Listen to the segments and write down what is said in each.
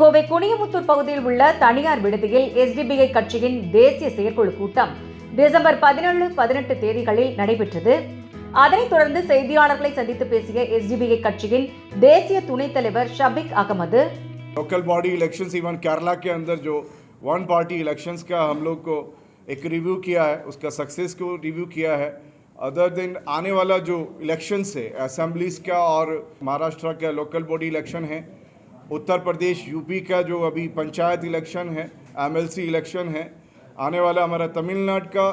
கோவை கோணியமுத்தூர் பகுதியில் உள்ள தனியார் விடுதியில் எஸ்டிபிகின் கட்சியின் தேசிய செயல் குழு கூட்டம் டிசம்பர் 11 18 தேதிகளில் நடைபெற்றது அதினைத் தொடர்ந்து செய்தியாளர்களை சந்தித்துப் பேசிய எஸ்டிபிகின் கட்சியின் தேசிய துணை தலைவர் Shafiq Ahmed local body elections Ivan Kerala கே اندر ஜோ வான் பார்ட்டி எலெக்ஷன்ஸ் கா ஹம் லோகோ ஒரு review kiya hai uska success ko review kiya hai other than आने वाला जो इलेक्शंस है असेंबलीस का और महाराष्ट्र का लोकल बॉडी इलेक्शन है उत्तर प्रदेश यूपी का जो अभी पंचायत इलेक्शन है एमएलसी इलेक्शन है आने वाला हमारा तमिलनाडु का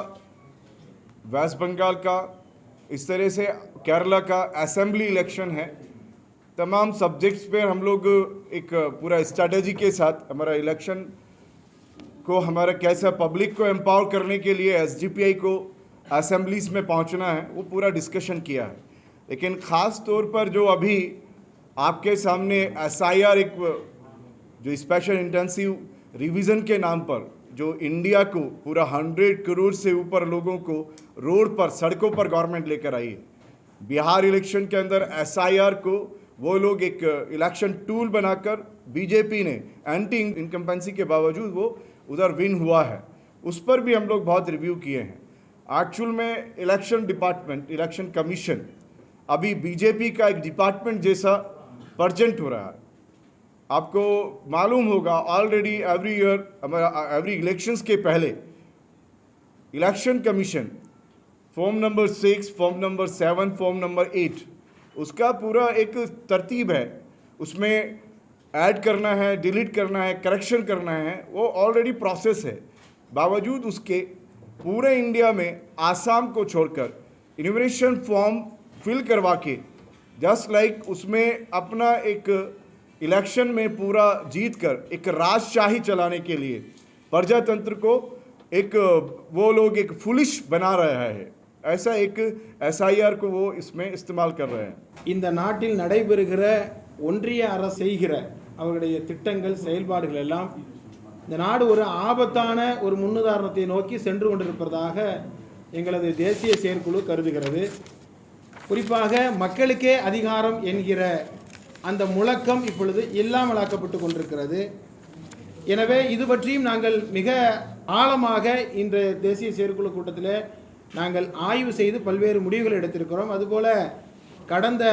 वेस्ट बंगाल का इस तरह से केरला का असेंबली इलेक्शन है तमाम सब्जेक्ट्स पर हम लोग एक पूरा स्ट्रैटेजी के साथ हमारा इलेक्शन को हमारा कैसा पब्लिक को एम्पावर करने के लिए एस को असेंबलीज में पहुंचना है वो पूरा डिस्कशन किया है लेकिन ख़ास तौर पर जो अभी आपके सामने एस एक जो स्पेशल इंटेंसिव रिवीजन के नाम पर जो इंडिया को पूरा हंड्रेड करोड़ से ऊपर लोगों को रोड पर सड़कों पर गवर्नमेंट लेकर आई है बिहार इलेक्शन के अंदर एस को वो लोग एक इलेक्शन टूल बनाकर बीजेपी ने एंटी इनकम्पेंसी के बावजूद वो उधर विन हुआ है उस पर भी हम लोग बहुत रिव्यू किए हैं एक्चुअल में इलेक्शन डिपार्टमेंट इलेक्शन कमीशन अभी बीजेपी का एक डिपार्टमेंट जैसा प्रजेंट हो रहा है आपको मालूम होगा ऑलरेडी एवरी ईयर हमारा एवरी इलेक्शंस के पहले election commission form number six form number seven form number eight उसका पूरा एक तरतीब है उसमें ऐड करना है डिलीट करना है करेक्शन करना है वो ऑलरेडी प्रोसेस है बावजूद उसके पूरे इंडिया में आसाम को छोड़कर इन्वेशन फॉर्म फिल करवा के जस्ट लाइक उसमें अपना एक इलेक्शन में पूरा जीत कर एक राजशाही चलाने के लिए प्रजातंत्र को एक वो लोग एक फुलिश बना रहा है ऐसा एक एसआईआर को वो इसमें इस्तेमाल कर रहे हैं இந்த நாட்டில் நடைபெறுகிற ஒன்றிய அரசு செய்கிற அவர்களுடைய திட்டங்கள் செயல்பாடுகள் எல்லாம் இந்த நாடு ஒரு ஆபத்தான ஒரு முன்னுதாரணத்தை நோக்கி சென்று கொண்டிருப்பதாக எங்களது தேசிய செயற்குழு கருதுகிறது குறிப்பாக மக்களுக்கே அதிகாரம் என்கிற அந்த முழக்கம் இப்பொழுது இல்லாமலாக்கப்பட்டு கொண்டிருக்கிறது எனவே இது பற்றியும் நாங்கள் மிக ஆழமாக இன்று தேசிய செயற்குழு கூட்டத்தில் நாங்கள் ஆய்வு செய்து பல்வேறு முடிவுகள் எடுத்திருக்கிறோம் அதுபோல் கடந்த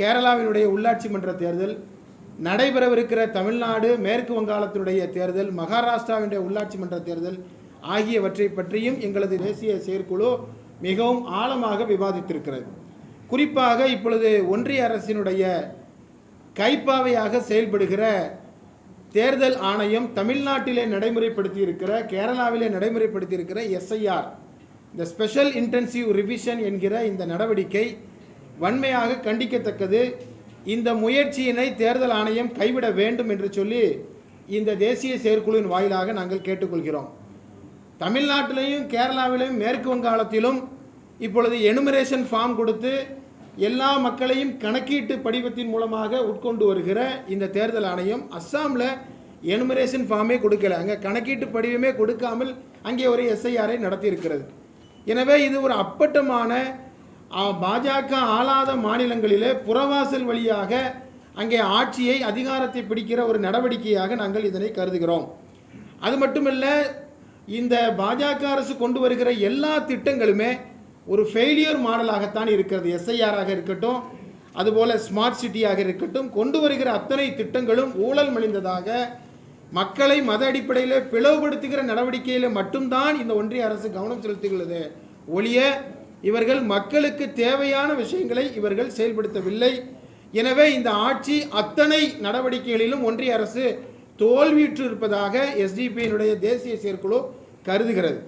கேரளாவினுடைய உள்ளாட்சி மன்ற தேர்தல் நடைபெறவிருக்கிற தமிழ்நாடு மேற்கு வங்காளத்தினுடைய தேர்தல் மகாராஷ்டிராவினுடைய உள்ளாட்சி மன்ற தேர்தல் ஆகியவற்றை பற்றியும் எங்களது தேசிய செயற்குழு மிகவும் ஆழமாக விவாதித்திருக்கிறது குறிப்பாக இப்பொழுது ஒன்றிய அரசினுடைய கைப்பாவையாக செயல்படுகிற தேர்தல் ஆணையம் தமிழ்நாட்டிலே நடைமுறைப்படுத்தி இருக்கிற கேரளாவிலே நடைமுறைப்படுத்தி இருக்கிற எஸ்ஐஆர் இந்த ஸ்பெஷல் இன்டென்சிவ் ரிவிஷன் என்கிற இந்த நடவடிக்கை வன்மையாக கண்டிக்கத்தக்கது இந்த முயற்சியினை தேர்தல் ஆணையம் கைவிட வேண்டும் என்று சொல்லி இந்த தேசிய செயற்குழுவின் வாயிலாக நாங்கள் கேட்டுக்கொள்கிறோம் தமிழ்நாட்டிலையும் கேரளாவிலையும் மேற்கு வங்காளத்திலும் இப்பொழுது எனுமரேஷன் ஃபார்ம் கொடுத்து எல்லா மக்களையும் கணக்கீட்டு படிவத்தின் மூலமாக உட்கொண்டு வருகிற இந்த தேர்தல் ஆணையம் அஸ்ஸாமில் எனுமரேஷன் ஃபார்மே கொடுக்கல அங்கே கணக்கீட்டு படிவமே கொடுக்காமல் அங்கே ஒரு எஸ்ஐஆரை நடத்தியிருக்கிறது எனவே இது ஒரு அப்பட்டமான பாஜக ஆளாத மாநிலங்களிலே புறவாசல் வழியாக அங்கே ஆட்சியை அதிகாரத்தை பிடிக்கிற ஒரு நடவடிக்கையாக நாங்கள் இதனை கருதுகிறோம் அது மட்டுமில்லை இந்த பாஜக அரசு கொண்டு வருகிற எல்லா திட்டங்களுமே ஒரு ஃபெயிலியர் மாடலாகத்தான் இருக்கிறது எஸ்ஐஆராக இருக்கட்டும் அதுபோல் ஸ்மார்ட் சிட்டியாக இருக்கட்டும் கொண்டு வருகிற அத்தனை திட்டங்களும் ஊழல் மலிந்ததாக மக்களை மத அடிப்படையில் பிளவுபடுத்துகிற நடவடிக்கையில் மட்டும்தான் இந்த ஒன்றிய அரசு கவனம் செலுத்துகிறது ஒழிய இவர்கள் மக்களுக்கு தேவையான விஷயங்களை இவர்கள் செயல்படுத்தவில்லை எனவே இந்த ஆட்சி அத்தனை நடவடிக்கைகளிலும் ஒன்றிய அரசு தோல்வியுற்று இருப்பதாக எஸ்டிபியினுடைய தேசிய செயற்குழு கருதுகிறது